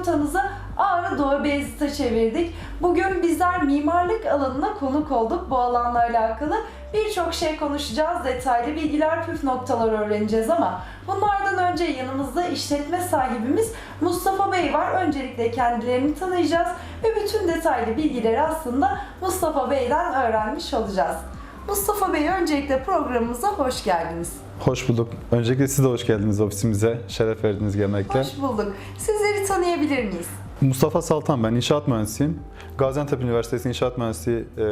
rotamızı Ağrı Doğu Beyazıt'a çevirdik. Bugün bizler mimarlık alanına konuk olduk. Bu alanla alakalı birçok şey konuşacağız. Detaylı bilgiler, püf noktalar öğreneceğiz ama bunlardan önce yanımızda işletme sahibimiz Mustafa Bey var. Öncelikle kendilerini tanıyacağız ve bütün detaylı bilgileri aslında Mustafa Bey'den öğrenmiş olacağız. Mustafa Bey öncelikle programımıza hoş geldiniz. Hoş bulduk. Öncelikle siz de hoş geldiniz ofisimize. Şeref verdiniz gelmekle. Hoş bulduk. Sizleri tanıyabilir miyiz? Mustafa Saltan ben, inşaat mühendisiyim. Gaziantep Üniversitesi İnşaat Mühendisliği e,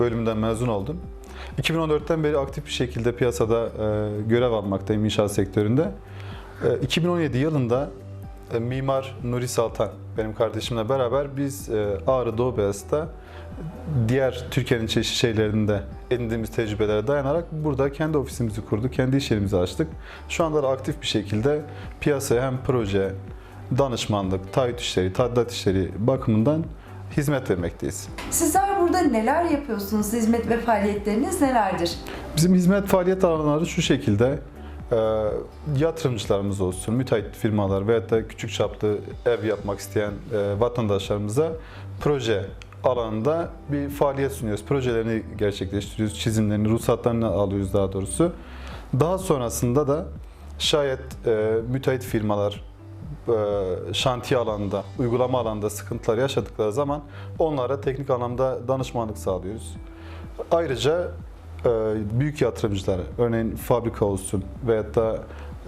bölümünden mezun oldum. 2014'ten beri aktif bir şekilde piyasada e, görev almaktayım inşaat sektöründe. E, 2017 yılında e, mimar Nuri Saltan, benim kardeşimle beraber biz e, Ağrı Doğu Beyazıt'ta diğer Türkiye'nin çeşitli şeylerinde edindiğimiz tecrübelere dayanarak burada kendi ofisimizi kurduk, kendi iş yerimizi açtık. Şu anda da aktif bir şekilde piyasaya hem proje, danışmanlık, taahhüt işleri, tadilat işleri bakımından hizmet vermekteyiz. Sizler burada neler yapıyorsunuz? Hizmet ve faaliyetleriniz nelerdir? Bizim hizmet faaliyet alanları şu şekilde e, yatırımcılarımız olsun, müteahhit firmalar veyahut da küçük çaplı ev yapmak isteyen e, vatandaşlarımıza proje alanında bir faaliyet sunuyoruz. Projelerini gerçekleştiriyoruz, çizimlerini, ruhsatlarını alıyoruz daha doğrusu. Daha sonrasında da şayet e, müteahhit firmalar e, şantiye alanında, uygulama alanında sıkıntılar yaşadıkları zaman onlara teknik anlamda danışmanlık sağlıyoruz. Ayrıca büyük yatırımcılar, örneğin fabrika olsun veyahut da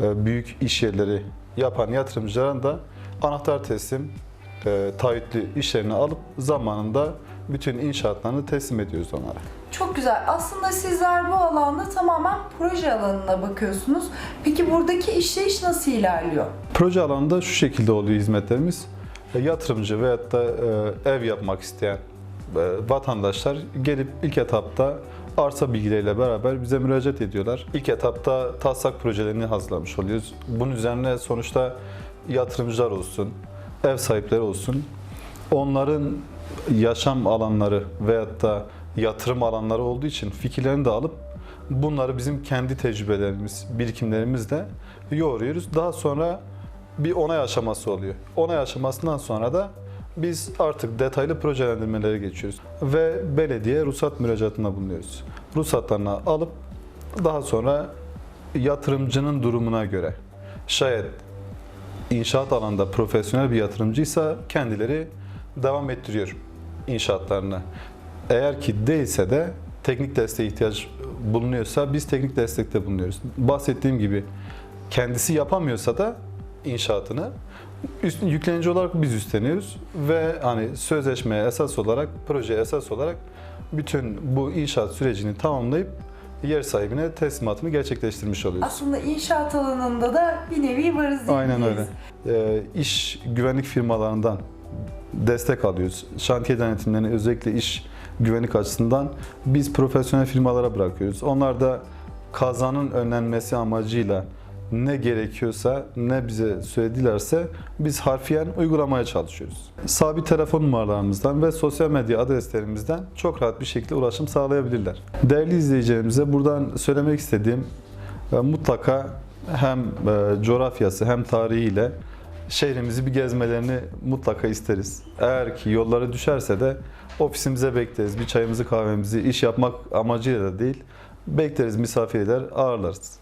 e, büyük iş yerleri yapan yatırımcıların da anahtar teslim, e, taahhütlü işlerini alıp zamanında bütün inşaatlarını teslim ediyoruz onlara. Çok güzel. Aslında sizler bu alanda tamamen proje alanına bakıyorsunuz. Peki buradaki işleyiş nasıl ilerliyor? Proje alanında şu şekilde oluyor hizmetlerimiz. E, Yatırımcı veyahut da e, ev yapmak isteyen e, vatandaşlar gelip ilk etapta arsa bilgileriyle beraber bize müracaat ediyorlar. İlk etapta taslak projelerini hazırlamış oluyoruz. Bunun üzerine sonuçta yatırımcılar olsun, ev sahipleri olsun. Onların yaşam alanları veyahut da yatırım alanları olduğu için fikirlerini de alıp bunları bizim kendi tecrübelerimiz, birikimlerimizle yoğuruyoruz. Daha sonra bir onay aşaması oluyor. Onay aşamasından sonra da biz artık detaylı projelendirmelere geçiyoruz. Ve belediye ruhsat müracaatında bulunuyoruz. Ruhsatlarını alıp daha sonra yatırımcının durumuna göre şayet inşaat alanında profesyonel bir yatırımcıysa kendileri devam ettiriyor inşaatlarını. Eğer ki değilse de teknik desteğe ihtiyaç bulunuyorsa biz teknik destekte bulunuyoruz. Bahsettiğim gibi kendisi yapamıyorsa da inşaatını üst, yüklenici olarak biz üstleniyoruz ve hani sözleşmeye esas olarak, projeye esas olarak bütün bu inşaat sürecini tamamlayıp yer sahibine teslimatını gerçekleştirmiş oluyoruz. Aslında inşaat alanında da bir nevi varız Aynen diyebiliriz. öyle. Ee, iş güvenlik firmalarından destek alıyoruz. Şantiye denetimlerini özellikle iş güvenlik açısından biz profesyonel firmalara bırakıyoruz. Onlar da kazanın önlenmesi amacıyla ne gerekiyorsa, ne bize söyledilerse biz harfiyen uygulamaya çalışıyoruz. Sabit telefon numaralarımızdan ve sosyal medya adreslerimizden çok rahat bir şekilde ulaşım sağlayabilirler. Değerli izleyicilerimize buradan söylemek istediğim e, mutlaka hem e, coğrafyası hem tarihiyle şehrimizi bir gezmelerini mutlaka isteriz. Eğer ki yolları düşerse de ofisimize bekleriz. Bir çayımızı kahvemizi iş yapmak amacıyla da değil bekleriz misafir eder ağırlarız.